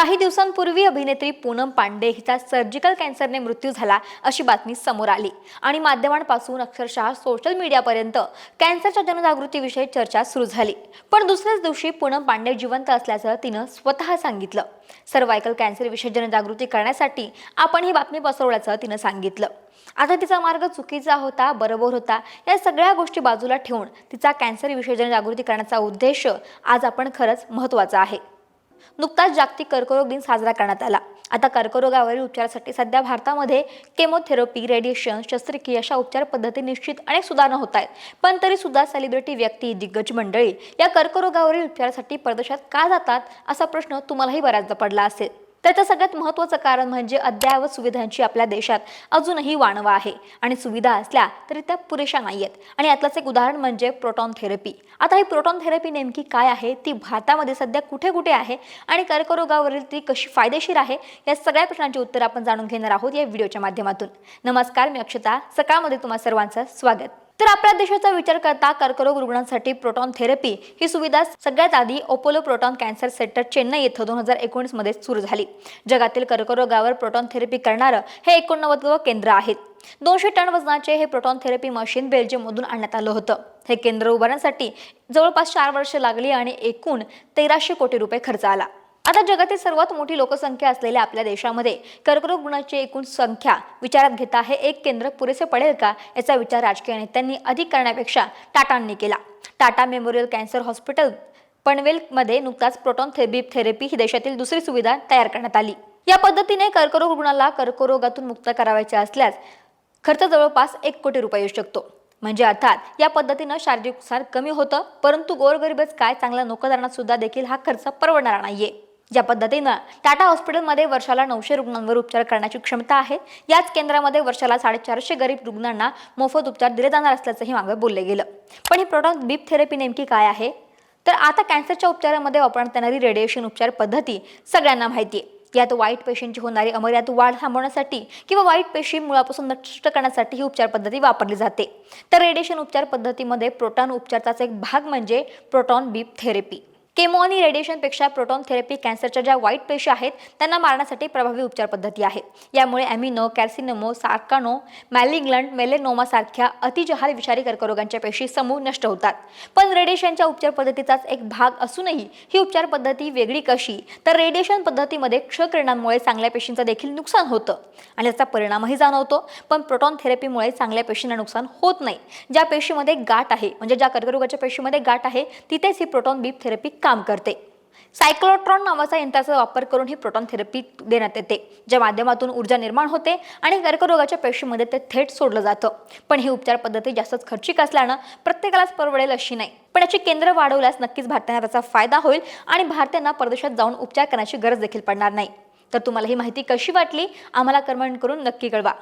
काही दिवसांपूर्वी अभिनेत्री पूनम पांडे हिचा सर्जिकल कॅन्सरने मृत्यू झाला अशी बातमी समोर आली. आणि माध्यमांपासून अक्षरशः सोशल मीडियापर्यंत कॅन्सरच्या जनजागृतीविषयी चर्चा सुरू झाली. पण दुसऱ्याच दिवशी पूनम पांडे जिवंत असल्याचं तिनं स्वतः सांगितलं. सर्वायकल कॅन्सरविषयी जनजागृती करण्यासाठी आपण ही बातमी पसरवल्याचं तिनं सांगितलं. आता तिचा मार्ग चुकीचा होता बरोबर होता या सगळ्या गोष्टी बाजूला ठेवून तिचा कॅन्सरविषयी जनजागृती करण्याचा उद्देश आज आपण खरंच महत्त्वाचा आहे. नुकताच जागतिक कर्करोग दिन साजरा करण्यात आला. आता कर्करोगावरील उपचारासाठी सध्या भारतामध्ये केमोथेरपी रेडिएशन शस्त्रक्रिया अशा उपचार पद्धती निश्चित अनेक सुधारणा होत आहेत. पण तरी सुद्धा सेलिब्रिटी व्यक्ती दिग्गज मंडळी या कर्करोगावरील उपचारासाठी परदेशात का जातात असा प्रश्न तुम्हालाही बऱ्याचदा पडला असेल. त्याचं सगळ्यात महत्त्वाचं कारण म्हणजे अद्ययावत सुविधांची आपल्या देशात अजूनही वाणवा आहे. आणि सुविधा असल्या तरी त्या पुरेशा नाही आहेत आणि यातलंच एक उदाहरण म्हणजे प्रोटॉन थेरपी. आता ही प्रोटॉन थेरपी नेमकी काय आहे? ती भारतामध्ये सध्या कुठे कुठे आहे? आणि कर्करोगावरील ती कशी फायदेशीर आहे? या सगळ्या प्रश्नांची उत्तर आपण जाणून घेणार आहोत या व्हिडिओच्या माध्यमातून. नमस्कार मी अक्षता. सकाळमध्ये तुम्हा सर्वांचं स्वागत. तर आपल्या देशाचा विचार करता कर्करोग रुग्णांसाठी प्रोटॉन थेरपी ही सुविधा सगळ्यात आधी Apollo proton cancer centre Chennai येथे दोन हजार एकोणीसमध्ये सुरू झाली. जगातील कर्करोगावर प्रोटॉन थेरपी करणारं हे एकोणनव्वदवं केंद्र आहे. दोनशे टन वजनाचे हे प्रोटॉन थेरपी मशीन बेल्जियममधून आणण्यात आलं होतं. हे केंद्र उभारण्यासाठी जवळपास चार वर्ष लागली आणि एकूण तेराशे कोटी रुपये खर्च आला. आता जगातील सर्वात मोठी लोकसंख्या असलेल्या आपल्या देशामध्ये कर्करोग रुग्णांची एकूण संख्या विचारात घेता हे एक केंद्र पुरेसे पडेल का याचा विचार राजकीय नेत्यांनी अधिक करण्यापेक्षा टाटांनी केला. टाटा मेमोरियल कॅन्सर हॉस्पिटल पनवेलमध्ये नुकताच प्रोटॉन थेबी थेरपी ही देशातील दुसरी सुविधा तयार करण्यात आली. या पद्धतीने कर्करोग रुग्णाला कर्करोगातून मुक्त करावायचे असल्यास खर्च जवळपास एक कोटी रुपये येऊ शकतो. म्हणजे अर्थात या पद्धतीनं शारीरिक नुकसान कमी होतं परंतु गोरगरीबच काय चांगल्या नोकरदारांना सुद्धा देखील हा खर्च परवडणारा नाहीये. ज्या पद्धतीनं टाटा हॉस्पिटलमध्ये वर्षाला नऊशे रुग्णांवर उपचार करण्याची क्षमता आहे याच केंद्रामध्ये वर्षाला साडेचारशे गरीब रुग्णांना मोफत उपचार दिले जाणार असल्याचंही मागे बोलले गेलं. पण ही प्रोटॉन बीप थेरपी नेमकी काय आहे? तर आता कॅन्सरच्या उपचारामध्ये वापरण्यात येणारी रेडिएशन उपचार पद्धती सगळ्यांना माहिती आहे. यात वाईट पेशींची होणारी अमर्याद वाढ थांबवण्यासाठी किंवा वाईट पेशी मुळापासून नष्ट करण्यासाठी ही उपचार पद्धती वापरली जाते. तर रेडिएशन उपचार पद्धतीमध्ये प्रोटॉन उपचाराचा एक भाग म्हणजे प्रोटॉन बीप थेरपी केमो आणि रेडिएशनपेक्षा प्रोटॉन थेरपी कॅन्सरच्या ज्या वाईट पेशी आहेत त्यांना मारण्यासाठी प्रभावी उपचार पद्धती आहे. यामुळे ॲमिनो कॅल्सिनोमो सार्कानो मॅलिंग्लंड मेलेनोमा सारख्या अतिजहाल विषारी कर्करोगांच्या पेशी समूह नष्ट होतात. पण रेडिएशनच्या उपचार पद्धतीचाच एक भाग असूनही ही उपचार पद्धती वेगळी कशी? तर रेडिएशन पद्धतीमध्ये क्षकिरणांमुळे चांगल्या पेशींचं देखील नुकसान होतं आणि याचा परिणामही जाणवतो. पण प्रोटॉन थेरपीमुळे चांगल्या पेशींना नुकसान होत नाही. ज्या पेशीमध्ये गाठ आहे म्हणजे ज्या कर्करोगाच्या पेशीमध्ये गाठ आहे तिथेच ही प्रोटॉन बीप थेरपी काम करते. सायक्लोट्रॉन नावाचा यंत्राचा वापर करून ही प्रोटॉन थेरपी देण्यात येते ज्या माध्यमातून ऊर्जा निर्माण होते आणि कर्करोगाच्या पेशीमध्ये ते थेट सोडलं जातं. पण ही उपचार पद्धती जास्तच खर्चिक असल्यानं प्रत्येकालाच परवडेल अशी नाही. पण याची केंद्र वाढवल्यास नक्कीच भारताला त्याचा फायदा होईल आणि भारतीयांना परदेशात जाऊन उपचार करण्याची गरज देखील पडणार नाही. तर तुम्हाला ही माहिती कशी वाटली? आम्हाला कमेंट करून नक्की कळवा.